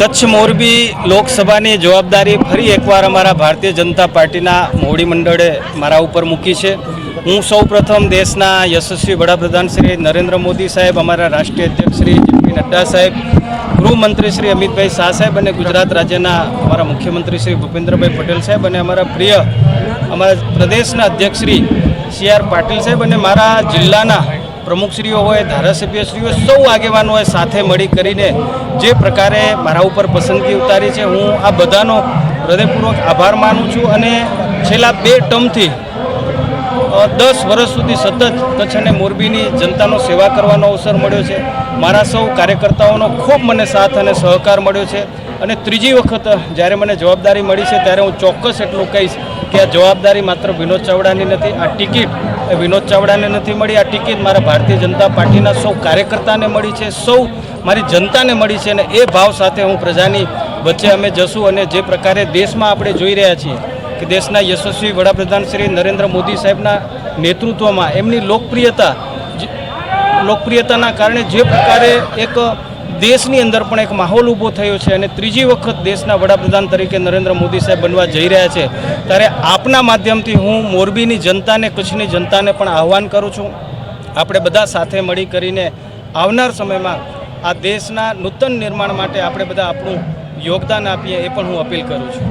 કચ્છ મોરબી લોકસભાની જવાબદારી ફરી એકવાર અમારા ભારતીય જનતા પાર્ટીના મોવડી મંડળે મારા ઉપર મૂકી છે. હું સૌ પ્રથમ દેશના યશસ્વી વડાપ્રધાન શ્રી નરેન્દ્ર મોદી સાહેબ, અમારા રાષ્ટ્રીય અધ્યક્ષ શ્રી જેપી નડ્ડા સાહેબ, ગૃહમંત્રી શ્રી અમિતભાઈ શાહ સાહેબ અને ગુજરાત રાજ્યના અમારા મુખ્યમંત્રી શ્રી ભૂપેન્દ્રભાઈ પટેલ સાહેબ અને અમારા પ્રિય અમારા પ્રદેશના અધ્યક્ષ શ્રી સી આર પાટીલ સાહેબ અને મારા જિલ્લાના પ્રમુખશ્રીઓ હોય, ધારાસભ્યશ્રીઓ સૌ આગેવાનોએ સાથે મળી કરીને જે પ્રકારે મારા ઉપર પસંદગી ઉતારી છે, હું આ બધાનો હૃદયપૂર્વક આભાર માનું છું અને છેલ્લા બે ટર્મથી દસ વર્ષ સુધી સતત કચ્છ અને મોરબીની જનતાનો સેવા કરવાનો અવસર મળ્યો છે. મારા સૌ કાર્યકર્તાઓનો ખૂબ મને સાથ અને સહકાર મળ્યો છે. અને ત્રીજી વખત જ્યારે મને જવાબદારી મળી છે ત્યારે હું ચોક્કસ એટલું કહીશ કે આ જવાબદારી માત્ર વિનોદ ચાવડાની નથી, આ ટિકિટ, એ વિનોદ ચાવડાને નથી મળી, આ ટિકિટ મારા ભારતીય જનતા પાર્ટીના સૌ કાર્યકર્તાને મળી છે, સૌ મારી જનતાને મળી છે અને એ ભાવ સાથે હું પ્રજાની વચ્ચે અમે જશું અને જે પ્રકારે દેશમાં આપણે જોઈ રહ્યા છીએ કે દેશના યશસ્વી વડાપ્રધાન શ્રી નરેન્દ્ર મોદી સાહેબના નેતૃત્વમાં એમની લોકપ્રિયતા લોકપ્રિયતાના કારણે જે પ્રકારે એક દેશની અંદર પણ એક માહોલ ઊભો થયો છે અને ત્રીજી વખત દેશના વડાપ્રધાન તરીકે નરેન્દ્ર મોદી સાહેબ બનવા જઈ રહ્યા છે. ત્યારે આપના માધ્યમથી હું મોરબીની જનતાને, કચ્છની જનતાને પણ આહવાન કરું છું. આપણે બધા સાથે મળી કરીને આવનાર સમયમાં આ દેશના નૂતન નિર્માણ માટે આપણે બધા આપણું યોગદાન આપીએ એ પણ હું અપીલ કરું છું.